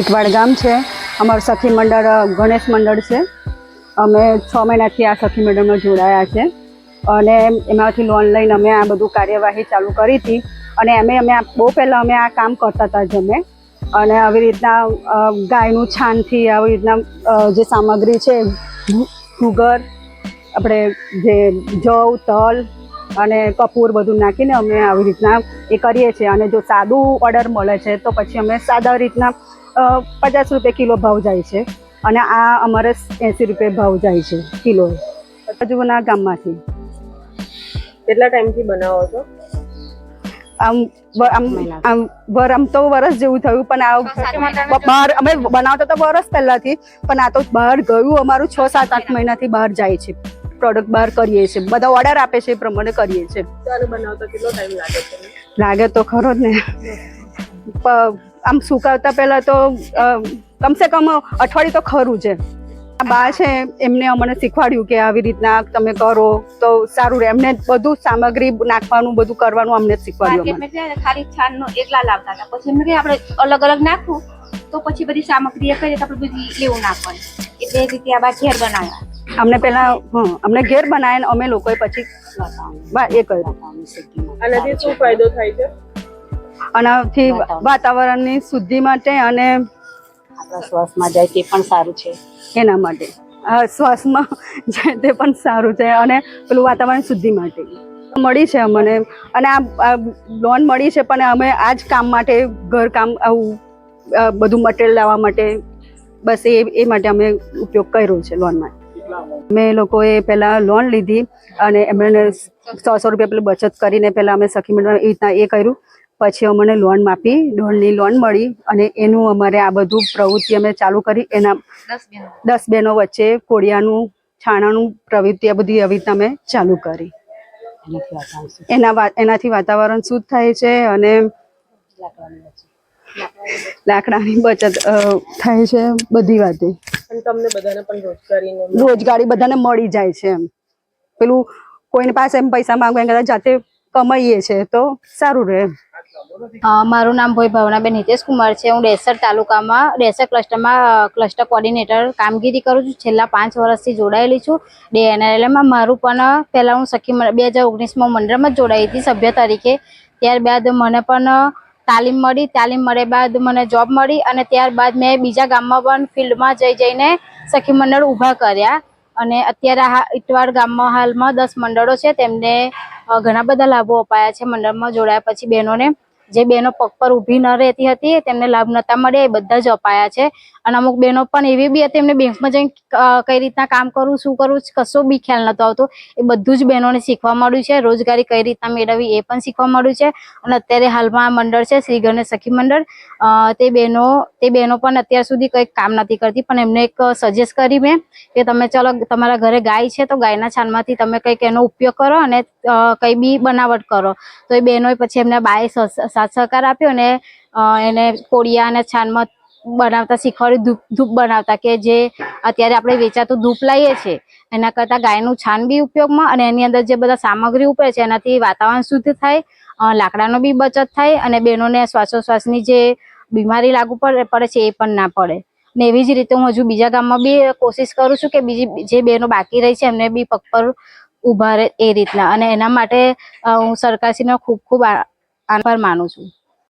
ઇટવાડ ગામ છે. અમારું સખી મંડળ ગણેશ મંડળ છે. અમે છ મહિનાથી આ સખી મંડળમાં જોડાયા છે. અને એમાંથી લોન લઈને અમે આ બધું કાર્યવાહી ચાલુ કરી હતી. અને અમે અમે બહુ પહેલાં અમે આ કામ કરતા હતા જ અમે. અને આવી રીતના ગાયનું છાનથી આવી રીતના જે સામગ્રી છે સુગર આપણે જે જવ, તલ અને કપૂર બધું નાખીને અમે આવી રીતના એ કરીએ છીએ. અને જો સાદું ઓર્ડર મળે છે, તો પછી અમે સાદા રીતના પચાસ રૂપિયા કિલો ભાવ જાય છે અને આ અમારે એંસી રૂપિયા ભાવ જાય છે કિલો. બાજુના ગામમાંથી. કેટલા ટાઈમથી બનાવો છો? આમ આમ આમ તો વરસ જેવું થયું પણ આ બહાર અમે બનાવતા તો વરસ પહેલાથી પણ આ તો બહાર ગયું અમારું છ સાત આઠ મહિનાથી બહાર જાય છે. પ્રોડક્ટ બહાર કરીએ છીએ. બધા ઓર્ડર આપે છે એ પ્રમાણે કરીએ છીએ. લાગે તો ખરો જ ને. આમ સુકાવતા પહેલાં તો કમસે કમ અઠવાડિયું તો ખરું છે આ બા છે એમને અમને શીખવાડ્યું કે આવી રીતના તમે કરો તો સારું રહે. એમને બધું સામગ્રી નાખવાનું બધું કરવાનું અમને શીખવાડ્યું ને ખાલી છાન નો એકલા લાવતા હતા. પછી એમને આપણે અલગ અલગ નાખવું તો પછી બધી સામગ્રી કરીએ તો આપણે બધી લેવું નાખવાનું એટલે એ રીતે આ બા ઘેર બનાવ્યા. અમને પેલા હં અમને ઘેર બનાવ્યા ને અમે લોકોએ પછી બા એ કર્યું. અને શું ફાયદો થાય છે? આનાથી વાતાવરણની શુદ્ધિ માટે અને આપણા શ્વાસમાં જાય તે પણ સારું છે. એના માટે. શ્વાસમાં જાય તે પણ સારું છે અને પેલું વાતાવરણ શુદ્ધિ માટે. મળી છે અમને. અને આ લોન મળી છે પણ અમે આ જ કામ માટે ઘર કામ આવું બધું મટીરિયલ લાવવા માટે બસ એ એ માટે અમે ઉપયોગ કર્યો છે લોન માટે અમે લોકોએ પહેલાં લોન લીધી અને એમણે સો સો રૂપિયા પેલી બચત કરીને પહેલાં અમે સખી મંડળ એ રીતના એ કર્યું. પછી અમને લોન માપી લોનની લોન મળી અને એનું અમારે આ બધું પ્રવૃત્તિ અમે ચાલુ કરી. એના દસ બેન. બહેનો વચ્ચે કોળિયાનું છાણાનું પ્રવૃત્તિ આ બધી આવી રીતના અમે ચાલુ કરી. એના વા- એનાથી વાતાવરણ શુદ્ધ થાય છે અને લાકડાની બચત થાય છે બધી વાતે. તમને બધાને પણ રોજગારીને રોજગારી બધાને મળી જાય છે એમ. પેલું કોઈની પાસે એમ પૈસા માંગવા કરતા જાતે કમાઈએ છે તો સારું રહે એમ. મારું નામ ભોઈ ભાવનાબેન હિતેશ કુમાર છે. હું ડેસર તાલુકામાં, ડેસર ક્લસ્ટરમાં ક્લસ્ટર કોર્ડિનેટર કામગીરી કરું છું. છેલ્લા પાંચ વર્ષથી જોડાયેલી છું. ડે એનઆરએલમાં મારું પણ, પહેલાં હું સખી બે હજાર ઓગણીસમાં મંડળમાં જ જોડાઈ હતી સભ્ય તરીકે. ત્યારબાદ મને પણ તાલીમ મળી. તાલીમ મળ્યા બાદ મને જોબ મળી અને ત્યારબાદ મેં બીજા ગામમાં પણ ફિલ્ડમાં જઈ જઈને સખી મંડળ ઊભા કર્યા. અને અત્યારે ઇટવાડ ગામમાં હાલમાં દસ મંડળો છે. તેમને ઘણા બધા લાભો અપાયા છે મંડળમાં જોડાયા પછી બહેનોને. જે બેનો પગ પર ઊભી ન રહેતી હતી તેમને લાભ નતા મળ્યા, એ બધા જ અપાયા છે. અને અમુક બહેનો પણ એવી બી હતી, એમને બેંકમાં જઈને કઈ રીતના કામ કરવું શું કરવું કશો બી ખ્યાલ નતો આવતો. એ બધું જ બહેનોને શીખવા મળ્યું છે, રોજગારી કઈ રીતના મેળવવી એ પણ શીખવા મળ્યું છે. અને અત્યારે હાલમાં આ મંડળ છે, શ્રી ગણેશ સખી મંડળ. તે બહેનો તે બહેનો પણ અત્યાર સુધી કંઈક કામ નથી કરતી, પણ એમને એક સજેસ્ટ કરી મેં કે તમે ચલો, તમારા ઘરે ગાય છે તો ગાયના છાણમાંથી તમે કંઈક એનો ઉપયોગ કરો અને કંઈ બી બનાવટ કરો. તો એ બહેનોએ પછી એમને બાએ સાથ સહકાર આપ્યો અને એને કોળિયા અને છાનમાં બનાવતા શીખવાડ્યું ધૂપ ધૂપ બનાવતા કે જે અત્યારે આપણે વેચાતું ધૂપ લઈએ છીએ એના કરતાં ગાયનું છાન બી ઉપયોગમાં અને એની અંદર જે બધા સામગ્રી ઉપરે છે, એનાથી વાતાવરણ શુદ્ધ થાય લાકડાનો બી બચત થાય અને બહેનોને શ્વાસોશ્વાસની જે બીમારી લાગુ પડે પડે છે એ પણ ના પડે. ને એવી જ રીતે હું હજુ બીજા ગામમાં બી કોશિશ કરું છું કે બીજી, જે બહેનો બાકી રહી છે, એમને બી પગ પર ઊભા રહે એ રીતના. અને એના માટે હું સરકારશ્રીનો ખૂબ ખૂબ આભાર માનું છું.